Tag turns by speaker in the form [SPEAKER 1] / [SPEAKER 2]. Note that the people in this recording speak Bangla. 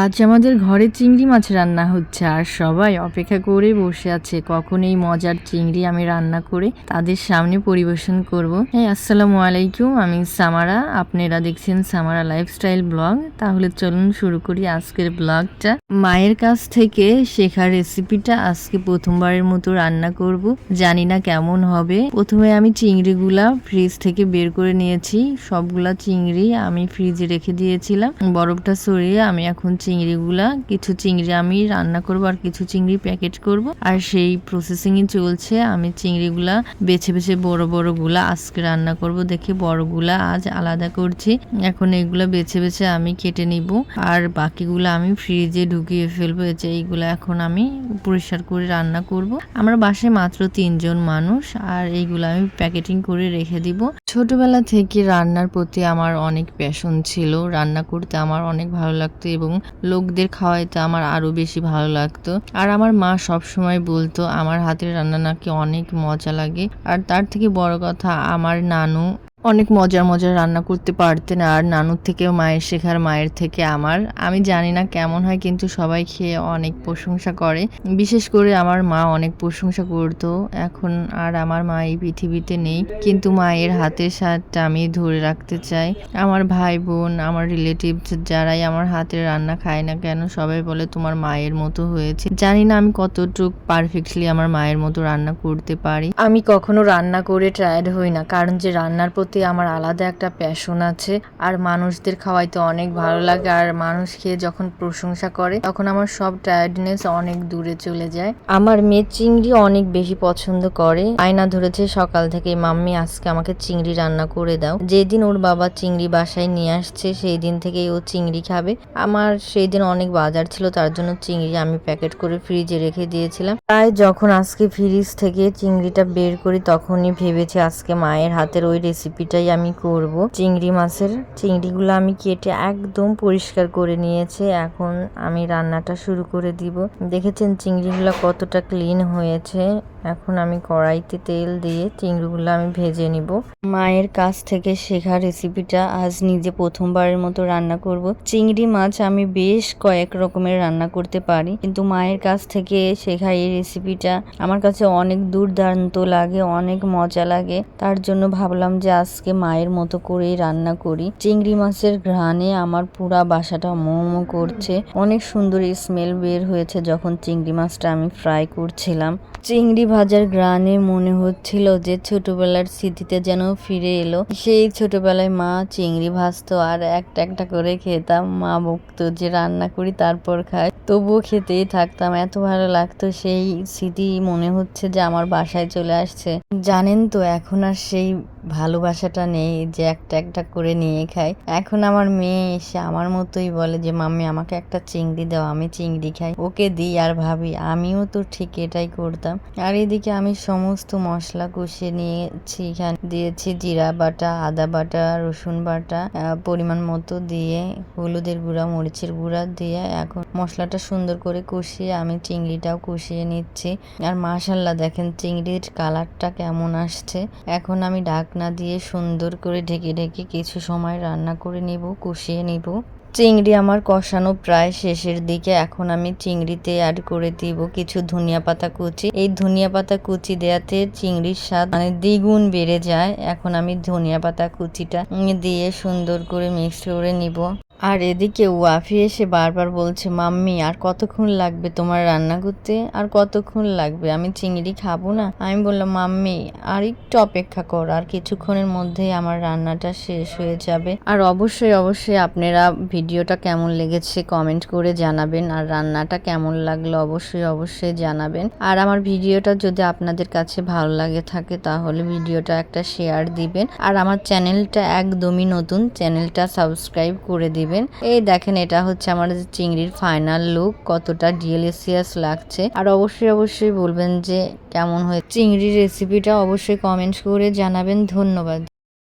[SPEAKER 1] আজ আমাদের ঘরে চিংড়ি মাছ রান্না হচ্ছে আর সবাই অপেক্ষা করে বসে আছে কখন এই মজার চিংড়ি আমি রান্না করে তাদের সামনে পরিবেশন করব। হ্যাঁ আসসালামু আলাইকুম, আমি সামারা, আপনারা দেখছেন সামারা লাইফস্টাইল ব্লগ তাহলে চলুন শুরু করি আজকের ব্লগটা মায়ের কাছ থেকে শেখার রেসিপিটা আজকে প্রথমবারের মতো রান্না করব। জানি না কেমন হবে। প্রথমে আমি চিংড়িগুলা ফ্রিজ থেকে বের করে নিয়েছি। সবগুলা চিংড়ি আমি ফ্রিজে রেখে দিয়েছিলাম। বরফটা সরিয়ে আমি এখন চিংড়িগুলা, কিছু চিংড়ি আমি রান্না করব আর কিছু চিংড়ি প্যাকেট করব। আর সেই প্রসেসিংই চলছে, আমি চিংড়িগুলা বেছে বেছে বড় বড়গুলা আজকে রান্না করব। দেখে বড়গুলা আজ আলাদা করছি। এখন এগুলা বেছে বেছে আমি কেটে নিব। আর বাকিগুলো আমি ফ্রিজে ঢুকিয়ে ফেলব। যে এইগুলো এখন আমি পরিষ্কার করে রান্না করব। আমার বাসায় মাত্র তিনজন মানুষ, আর এইগুলো আমি প্যাকেটিং করে রেখে দিব। ছোটবেলা থেকে রান্নার প্রতি আমার অনেক প্যাশন ছিল। রান্না করতে আমার অনেক ভালো লাগতো এবং লোকদের খাওয়াইতে আমার আরও বেশি ভালো লাগতো। আর আমার মা সব সময় বলতো, আমার হাতের রান্না নাকি অনেক মজা লাগে। আর তার থেকে বড় কথা, আমার নানু অনেক মজার মজার রান্না করতে পারতেন আর নানুর থেকেও, মায়ের শেখার মায়ের থেকে আমার। আমি জানি না কেমন হয়, কিন্তু সবাই খেয়ে অনেক প্রশংসা করে। বিশেষ করে আমার মা অনেক প্রশংসা করতো। এখন আর আমার মা এই পৃথিবীতে নেই, কিন্তু মায়ের হাতের স্বাদটা আমি ধরে রাখতে চাই। আমার ভাই বোন, আমার রিলেটিভ যারাই আমার হাতের রান্না খায় না কেন, সবাই বলে তোমার মায়ের মতো হয়েছে। জানি না আমি কতটুক পারফেক্টলি আমার মায়ের মতো রান্না করতে পারি। আমি কখনো রান্না করে ট্রায়ার্ড হই না, কারণ যে রান্নার প্রতি আমার আলাদা একটা প্যাশন আছে। আর মানুষদের খাওয়াইতে অনেক ভালো লাগে। আর মানুষ খেয়ে যখন প্রশংসা করে, তখন আমার সব টায়ার্ডনেস অনেক দূরে চলে যায়। আমার মেয়ে চিংড়ি অনেক বেশি পছন্দ করে। আয়না ধরেছে সকাল থেকে, মাম্মি, আজকে আমাকে চিংড়ি রান্না করে দাও। যেদিন ওর বাবা চিংড়ি বাসায় নিয়ে আসছে সেই দিন থেকেই ও চিংড়ি খাবে। আমার সেই দিন অনেক বাজার ছিল, তার জন্য চিংড়ি আমি প্যাকেট করে ফ্রিজে রেখে দিয়েছিলাম। তাই যখন আজকে ফ্রিজ থেকে চিংড়িটা বের করি, তখনই ভেবেছি আজকে মায়ের হাতের ওই রেসিপিটাই আমি করব। চিংড়ি মাছের চিংড়িগুলো আমি কেটে একদম পরিষ্কার করে নিয়েছি। এখন আমি রান্নাটা শুরু করে দিব। দেখেছেন চিংড়িগুলো কতটা ক্লিন হয়েছে? এখন আমি কড়াইতে তেল দিয়ে চিংড়িগুলো আমি ভেজে নিব। মায়ের কাছ থেকে শেখা রেসিপিটা আজ নিজে প্রথমবারের মতো রান্না করব। চিংড়ি মাছ আমি বেশ কয়েক রকমের রান্না করতে পারি। কিন্তু মায়ের কাছ থেকে শেখা এই রেসিপিটা আমার কাছে অনেক দুর্দান্ত লাগে, অনেক মজা লাগে। তার জন্য ভাবলাম যে আজকে মায়ের মতো করেই রান্না করি। চিংড়ি মাছের ঘ্রাণে আমার পুরা বাসাটা মোমো করছে। অনেক সুন্দর স্মেল বের হয়েছে যখন চিংড়ি মাছটা আমি ফ্রাই করছিলাম। চিংড়ি ভাজার গ্রানে মনে হচ্ছিল যে ছোটবেলার স্মৃতিতে যেন ফিরে এলো। সেই ছোটবেলায় মা চিংড়ি ভাজতো আর একটা একটা করে খেতাম। মা বকতো যে রান্না করি, তারপর খাই। তবুও খেতেই থাকতাম। এত ভালো লাগতো সেই স্মৃতি মনে হচ্ছে যে আমার বাসায় চলে আসছে। জানেন তো, এখন আর সেই ভালোবাসাটা নেই যে একটা একটা করে নিয়ে খাই। এখন আমার মেয়ে এসে আমার মতোই বলে যে, মাম্মি, আমাকে একটা চিংড়ি দাও, আমি চিংড়ি খাই। ওকে দিই আর ভাবি, আমিও তো ঠিক এটাই করতাম। আর এদিকে আমি সমস্ত মশলা কষিয়ে নিয়েছি এখানে। দিয়েছি জিরা বাটা, আদা বাটা, রসুন বাটা পরিমাণ মতো দিয়ে, হলুদের গুঁড়া, মরিচের গুঁড়া দিয়ে এখন মশলাটা সুন্দর করে কষিয়ে আমি চিংড়িটাও কষিয়ে নিচ্ছি। আর মাশাল্লাহ দেখেন, চিংড়ির কালারটা কেমন আসছে। এখন আমি ঢাকনা দিয়ে সুন্দর করে ঢেকে ঢেকে কিছু সময় রান্না করে নিব, কষিয়ে নিব। চিংড়ি আমার কষানো প্রায় শেষের দিকে, এখন আমি চিংড়িতে অ্যাড করে দিব কিছু ধনিয়া পাতা কুচি। এই ধনিয়া পাতা কুচি দেওয়াতে চিংড়ির স্বাদ মানে দ্বিগুণ বেড়ে যায়। এখন আমি ধনিয়া পাতা কুচিটা দিয়ে সুন্দর করে মিক্স করে নিব। আর এদিকে ওয়াফি এসে বারবার বলছে, মাম্মি, আর কতক্ষণ লাগবে তোমার রান্না করতে? আর কতক্ষণ লাগবে? আমি চিংড়ি খাব না? আমি বললাম, মাম্মি, আর একটু অপেক্ষা কর, আর কিছুক্ষণের মধ্যেই আমার রান্নাটা শেষ হয়ে যাবে। আর অবশ্যই অবশ্যই আপনারা ভিডিওটা কেমন লেগেছে কমেন্ট করে জানাবেন, আর রান্নাটা কেমন লাগল অবশ্যই অবশ্যই জানাবেন। আর আমার ভিডিওটা যদি আপনাদের কাছে ভালো লাগে থাকে, তাহলে ভিডিওটা একটা শেয়ার দিবেন। আর আমার চ্যানেলটা একদমই নতুন, চ্যানেলটা সাবস্ক্রাইব করে দিবেন। দিবেন এই দেখেন, এটা হচ্ছে আমার চিংড়ির ফাইনাল লুক কতটা ডিএলিসিয়াস লাগছে। আর অবশ্যই অবশ্যই বলবেন যে কেমন হয়েছে। চিংড়ির রেসিপিটা অবশ্যই কমেন্ট করে জানাবেন। ধন্যবাদ।